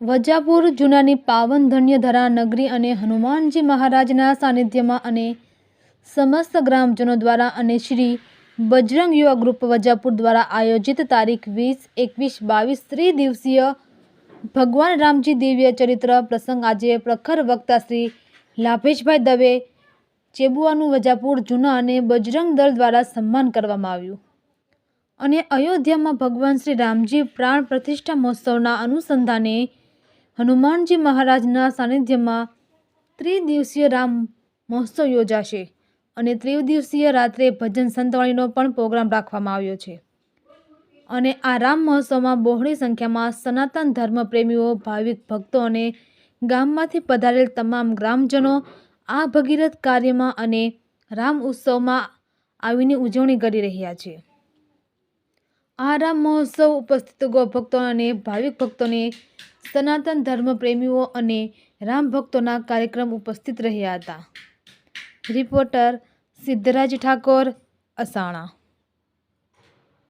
વજાપુર જૂનાની પાવન ધન્યધરા નગરી અને હનુમાનજી મહારાજના સાનિધ્યમાં અને સમસ્ત ગ્રામજનો દ્વારા અને શ્રી બજરંગ યુવા ગ્રુપ વજાપુર દ્વારા આયોજિત તારીખ વીસ, એકવીસ, બાવીસ ત્રિદિવસીય ભગવાન રામજી દિવ્ય ચરિત્ર પ્રસંગ આજે પ્રખર વક્તા શ્રી લાભેશભાઈ દવે ચેબુઆનું વજાપુર જૂના અને બજરંગ દળ દ્વારા સન્માન કરવામાં આવ્યું. અને અયોધ્યામાં ભગવાન શ્રી રામજી પ્રાણ પ્રતિષ્ઠા મહોત્સવના અનુસંધાને હનુમાનજી મહારાજના સાનિધ્યમાં ત્રિદિવસીય રામ મહોત્સવ યોજાશે અને ત્રિદિવસીય રાત્રે ભજન સંતવાણીનો પણ પ્રોગ્રામ રાખવામાં આવ્યો છે. અને આ રામ મહોત્સવમાં બહોળી સંખ્યામાં સનાતન ધર્મ પ્રેમીઓ ભાવિક ભક્તો અને ગામમાંથી પધારેલ તમામ ગ્રામજનો આ ભગીરથ કાર્યમાં અને રામ ઉત્સવમાં આવીને ઉજવણી કરી રહ્યા છે. આ રામ મહોત્સવ ઉપસ્થિત ગૌભક્તો અને ભાવિક ભક્તોને, સનાતન ધર્મ પ્રેમીઓ અને રામ ભક્તોના કાર્યક્રમ ઉપસ્થિત રહ્યા હતા. રિપોર્ટર સિદ્ધરાજ ઠાકોર, અસાણા.